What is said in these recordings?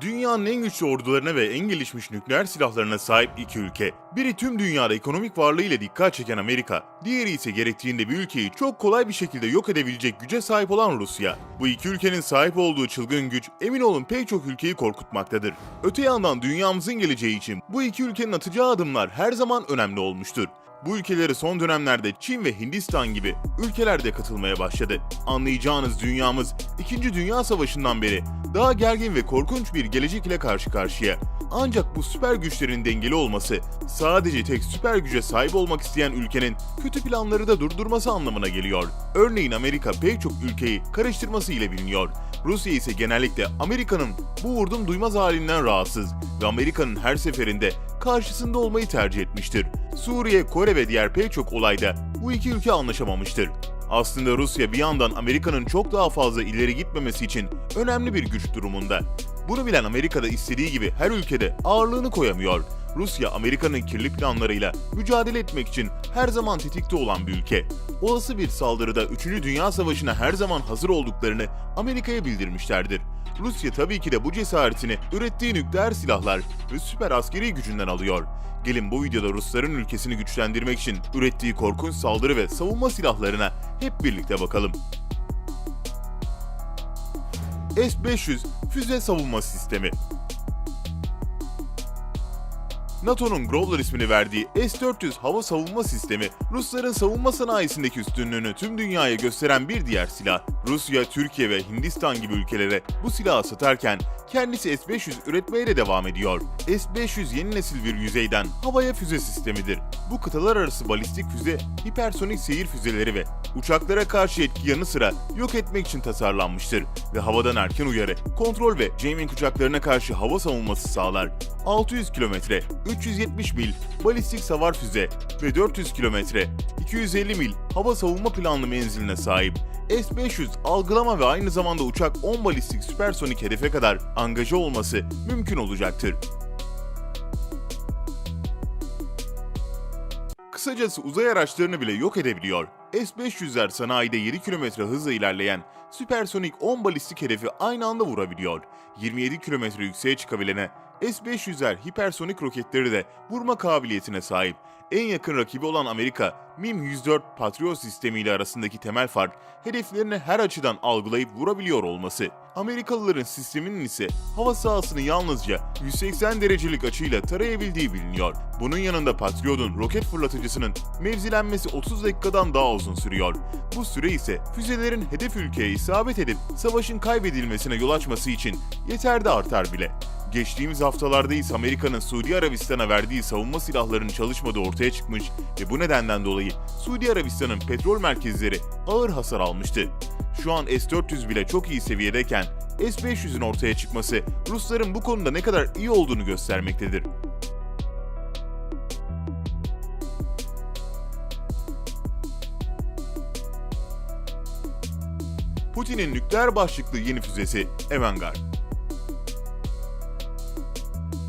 Dünyanın en güçlü ordularına ve en gelişmiş nükleer silahlarına sahip iki ülke. Biri tüm dünyada ekonomik varlığıyla dikkat çeken Amerika, diğeri ise gerektiğinde bir ülkeyi çok kolay bir şekilde yok edebilecek güce sahip olan Rusya. Bu iki ülkenin sahip olduğu çılgın güç emin olun pek çok ülkeyi korkutmaktadır. Öte yandan dünyamızın geleceği için bu iki ülkenin atacağı adımlar her zaman önemli olmuştur. Bu ülkeleri son dönemlerde Çin ve Hindistan gibi ülkeler de katılmaya başladı. Anlayacağınız dünyamız 2. Dünya Savaşı'ndan beri daha gergin ve korkunç bir gelecek ile karşı karşıya. Ancak bu süper güçlerin dengeli olması sadece tek süper güce sahip olmak isteyen ülkenin kötü planları da durdurması anlamına geliyor. Örneğin Amerika pek çok ülkeyi karıştırması ile biliniyor. Rusya ise genellikle Amerika'nın bu vurdum duymaz halinden rahatsız ve Amerika'nın her seferinde karşısında olmayı tercih etmiştir. Suriye, Kore ve diğer pek çok olayda bu iki ülke anlaşamamıştır. Aslında Rusya bir yandan Amerika'nın çok daha fazla ileri gitmemesi için önemli bir güç durumunda. Bunu bilen Amerika da istediği gibi her ülkede ağırlığını koyamıyor. Rusya, Amerika'nın kirli planlarıyla mücadele etmek için her zaman tetikte olan bir ülke. Olası bir saldırıda 3. Dünya Savaşı'na her zaman hazır olduklarını Amerika'ya bildirmişlerdir. Rusya tabii ki de bu cesaretini ürettiği nükleer silahlar ve süper askeri gücünden alıyor. Gelin bu videoda Rusların ülkesini güçlendirmek için ürettiği korkunç saldırı ve savunma silahlarına hep birlikte bakalım. S-500 füze savunma sistemi NATO'nun Growler ismini verdiği S-400 hava savunma sistemi, Rusların savunma sanayisindeki üstünlüğünü tüm dünyaya gösteren bir diğer silah. Rusya, Türkiye ve Hindistan gibi ülkelere bu silahı satarken kendisi S-500 üretmeye de devam ediyor. S-500 yeni nesil bir yüzeyden havaya füze sistemidir. Bu kıtalar arası balistik füze, hipersonik seyir füzeleri ve uçaklara karşı etki yanı sıra yok etmek için tasarlanmıştır ve havadan erken uyarı, kontrol ve jamming uçaklarına karşı hava savunması sağlar. 600 kilometre, 370 mil balistik savar füze ve 400 kilometre, 250 mil hava savunma planlı menziline sahip. S-500 algılama ve aynı zamanda uçak 10 balistik süpersonik hedefe kadar angaja olması mümkün olacaktır. Kısacası uzay araçlarını bile yok edebiliyor. S-500'ler sanayide 7 km hızla ilerleyen süpersonik 10 balistik hedefi aynı anda vurabiliyor. 27 km yükseğe çıkabilene S-500'ler hipersonik roketleri de vurma kabiliyetine sahip. En yakın rakibi olan Amerika, MIM-104 Patriot sistemiyle arasındaki temel fark, hedeflerini her açıdan algılayıp vurabiliyor olması. Amerikalıların sisteminin ise hava sahasını yalnızca 180 derecelik açıyla tarayabildiği biliniyor. Bunun yanında Patriot'un roket fırlatıcısının mevzilenmesi 30 dakikadan daha uzun sürüyor. Bu süre ise füzelerin hedef ülkeye isabet edip savaşın kaybedilmesine yol açması için yeter de artar bile. Geçtiğimiz haftalarda ise Amerika'nın Suudi Arabistan'a verdiği savunma silahlarının çalışmadığı ortaya çıkmış ve bu nedenden dolayı Suudi Arabistan'ın petrol merkezleri ağır hasar almıştı. Şu an S-400 bile çok iyi seviyedeyken S-500'ün ortaya çıkması Rusların bu konuda ne kadar iyi olduğunu göstermektedir. Putin'in nükleer başlıklı yeni füzesi Avangard.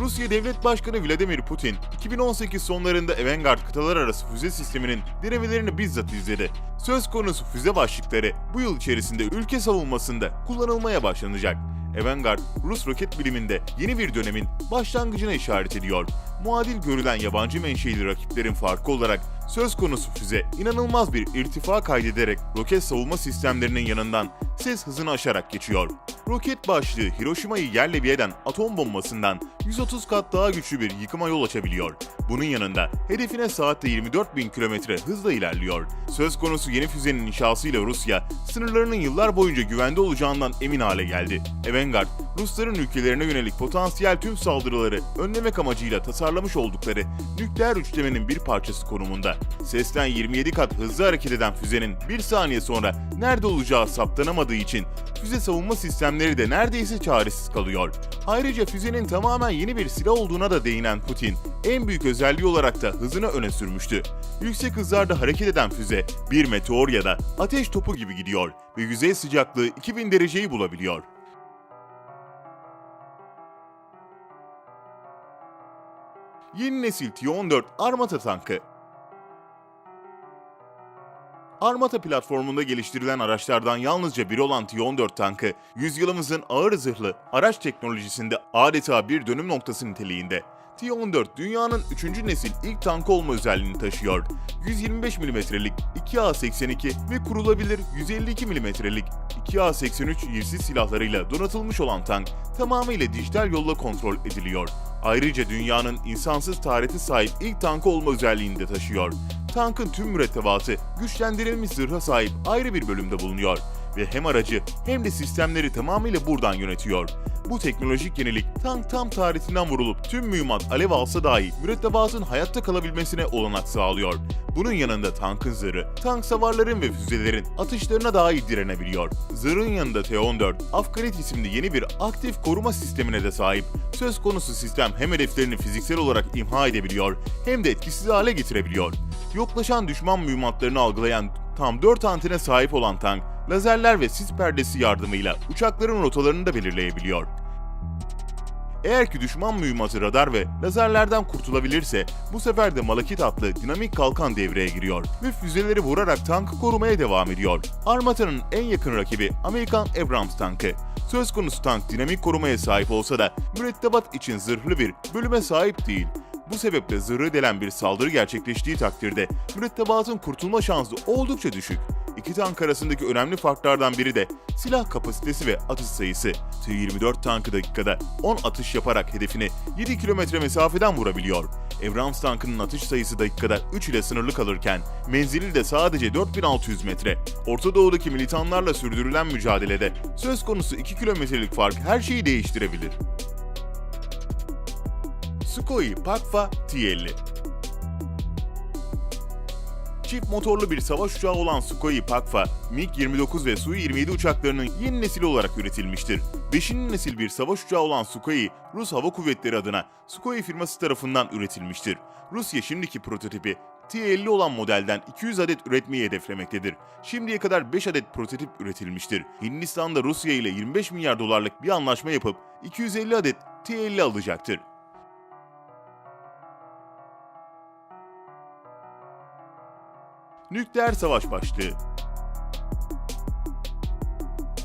Rusya Devlet Başkanı Vladimir Putin, 2018 sonlarında Avangard kıtalar arası füze sisteminin denemelerini bizzat izledi. Söz konusu füze başlıkları bu yıl içerisinde ülke savunmasında kullanılmaya başlanacak. Avangard, Rus roket biliminde yeni bir dönemin başlangıcına işaret ediyor. Muadil görülen yabancı menşeli rakiplerin farkı olarak söz konusu füze inanılmaz bir irtifa kaydederek roket savunma sistemlerinin yanından ses hızını aşarak geçiyor. Roket başlığı Hiroşima'yı yerle bir eden atom bombasından 130 kat daha güçlü bir yıkıma yol açabiliyor. Bunun yanında hedefine saatte 24 bin kilometre hızla ilerliyor. Söz konusu yeni füzenin inşasıyla Rusya, sınırlarının yıllar boyunca güvende olacağından emin hale geldi. Avangard, Rusların ülkelerine yönelik potansiyel tüm saldırıları önlemek amacıyla tasarlamış oldukları nükleer üçlemenin bir parçası konumunda. Sesten 27 kat hızlı hareket eden füzenin bir saniye sonra nerede olacağı saptanamadığı için füze savunma sistemleri de neredeyse çaresiz kalıyor. Ayrıca füzenin tamamen yeni bir silah olduğuna da değinen Putin, en büyük özelliği olarak da hızını öne sürmüştü. Yüksek hızlarda hareket eden füze bir meteor ya da ateş topu gibi gidiyor ve yüzey sıcaklığı 2000 dereceyi bulabiliyor. Yeni nesil T-14 Armata tankı Armata platformunda geliştirilen araçlardan yalnızca biri olan T-14 tankı, yüzyılımızın ağır zırhlı araç teknolojisinde adeta bir dönüm noktası niteliğinde. T-14 dünyanın 3. nesil ilk tankı olma özelliğini taşıyor. 125 mm'lik 2A82 ve kurulabilir 152 mm'lik 2A83 yivsiz silahlarıyla donatılmış olan tank tamamıyla dijital yolla kontrol ediliyor. Ayrıca dünyanın insansız tarihte sahip ilk tankı olma özelliğini de taşıyor. Tankın tüm mürettebatı güçlendirilmiş zırha sahip ayrı bir bölümde bulunuyor ve hem aracı hem de sistemleri tamamıyla buradan yönetiyor. Bu teknolojik yenilik tank tam tarihinden vurulup tüm mühimmat alev alsa dahi mürettebatın hayatta kalabilmesine olanak sağlıyor. Bunun yanında tankın zırhı, tank savarların ve füzelerin atışlarına dahi direnebiliyor. Zırhın yanında T-14, Afgalit isimli yeni bir aktif koruma sistemine de sahip. Söz konusu sistem hem hedeflerini fiziksel olarak imha edebiliyor hem de etkisiz hale getirebiliyor. Yoklaşan düşman mühimmatlarını algılayan tam 4 antene sahip olan tank, lazerler ve sis perdesi yardımıyla uçakların rotalarını da belirleyebiliyor. Eğer ki düşman mühimmatı radar ve lazerlerden kurtulabilirse bu sefer de Malakit adlı dinamik kalkan devreye giriyor ve füzeleri vurarak tankı korumaya devam ediyor. Armata'nın en yakın rakibi Amerikan Abrams tankı. Söz konusu tank dinamik korumaya sahip olsa da mürettebat için zırhlı bir bölüme sahip değil. Bu sebeple zırhı delen bir saldırı gerçekleştiği takdirde mürettebatın kurtulma şansı oldukça düşük. İki tank arasındaki önemli farklardan biri de silah kapasitesi ve atış sayısı. T-24 tankı dakikada 10 atış yaparak hedefini 7 kilometre mesafeden vurabiliyor. Abrams tankının atış sayısı dakikada 3 ile sınırlı kalırken menzili de sadece 4600 metre. Orta Doğu'daki militanlarla sürdürülen mücadelede söz konusu 2 kilometrelik fark her şeyi değiştirebilir. Sukhoi Pakfa T-50 Çift motorlu bir savaş uçağı olan Sukhoi Pakfa, MiG-29 ve Su-27 uçaklarının yeni nesili olarak üretilmiştir. Beşinci nesil bir savaş uçağı olan Sukhoi, Rus Hava Kuvvetleri adına Sukhoi firması tarafından üretilmiştir. Rusya şimdiki prototipi T-50 olan modelden 200 adet üretmeyi hedeflemektedir. Şimdiye kadar 5 adet prototip üretilmiştir. Hindistan da Rusya ile 25 milyar dolarlık bir anlaşma yapıp 250 adet T-50 alacaktır. Nükleer savaş başlığı.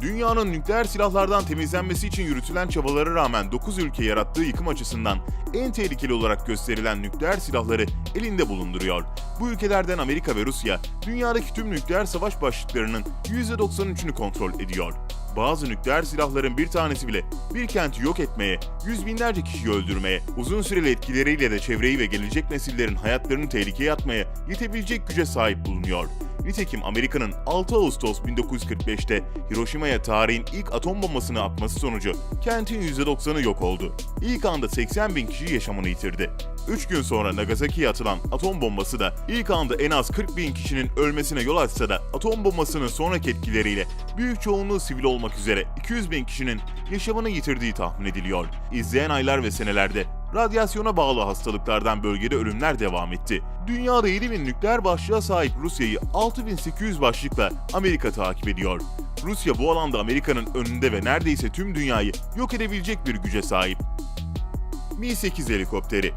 Dünyanın nükleer silahlardan temizlenmesi için yürütülen çabalara rağmen 9 ülke yarattığı yıkım açısından en tehlikeli olarak gösterilen nükleer silahları elinde bulunduruyor. Bu ülkelerden Amerika ve Rusya, dünyadaki tüm nükleer savaş başlıklarının %93'ünü kontrol ediyor. Bazı nükleer silahların bir tanesi bile bir kenti yok etmeye, yüz binlerce kişiyi öldürmeye, uzun süreli etkileriyle de çevreyi ve gelecek nesillerin hayatlarını tehlikeye atmaya yetebilecek güce sahip bulunuyor. Nitekim Amerika'nın 6 Ağustos 1945'te Hiroşima'ya tarihin ilk atom bombasını atması sonucu kentin %90'ı yok oldu. İlk anda 80 bin kişi yaşamını yitirdi. 3 gün sonra Nagasaki'ye atılan atom bombası da ilk anda en az 40 bin kişinin ölmesine yol açsa da atom bombasının sonraki etkileriyle büyük çoğunluğu sivil olmak üzere 200 bin kişinin yaşamını yitirdiği tahmin ediliyor. İzleyen aylar ve senelerde radyasyona bağlı hastalıklardan bölgede ölümler devam etti. Dünyada 7000 nükleer başlığa sahip Rusya'yı 6800 başlıkla Amerika takip ediyor. Rusya bu alanda Amerika'nın önünde ve neredeyse tüm dünyayı yok edebilecek bir güce sahip. Mi-8 helikopteri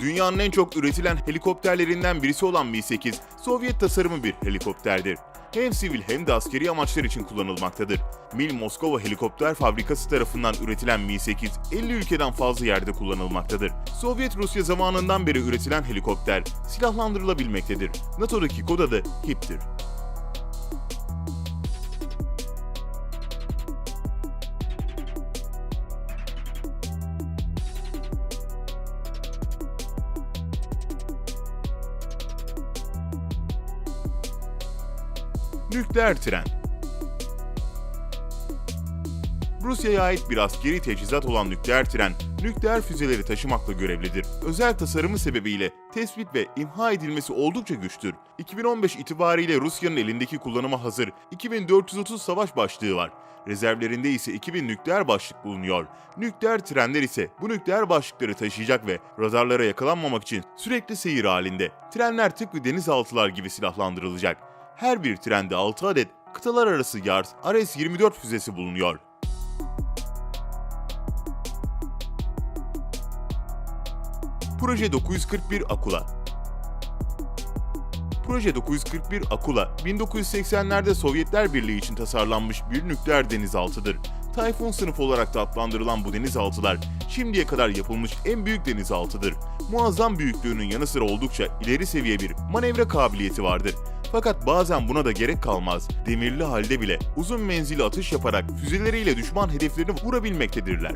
Dünyanın en çok üretilen helikopterlerinden birisi olan Mi-8, Sovyet tasarımı bir helikopterdir. Hem sivil hem de askeri amaçlar için kullanılmaktadır. Mil Moskova Helikopter Fabrikası tarafından üretilen Mi-8, 50 ülkeden fazla yerde kullanılmaktadır. Sovyet Rusya zamanından beri üretilen helikopter silahlandırılabilmektedir. NATO'daki kod adı HIP'tir. Nükleer tren Rusya'ya ait bir askeri teçhizat olan nükleer tren, nükleer füzeleri taşımakla görevlidir. Özel tasarımı sebebiyle tespit ve imha edilmesi oldukça güçtür. 2015 itibariyle Rusya'nın elindeki kullanıma hazır 2430 savaş başlığı var. Rezervlerinde ise 2000 nükleer başlık bulunuyor. Nükleer trenler ise bu nükleer başlıkları taşıyacak ve radarlara yakalanmamak için sürekli seyir halinde. Trenler tıpkı denizaltılar gibi silahlandırılacak. Her bir trende 6 adet kıtalar arası Yars RS-24 füzesi bulunuyor. Proje 941 Akula Proje 941 Akula, 1980'lerde Sovyetler Birliği için tasarlanmış bir nükleer denizaltıdır. Tayfun sınıfı olarak da adlandırılan bu denizaltılar şimdiye kadar yapılmış en büyük denizaltıdır. Muazzam büyüklüğünün yanı sıra oldukça ileri seviye bir manevra kabiliyeti vardır. Fakat bazen buna da gerek kalmaz. Demirli halde bile uzun menzilli atış yaparak füzeleriyle düşman hedeflerini vurabilmektedirler.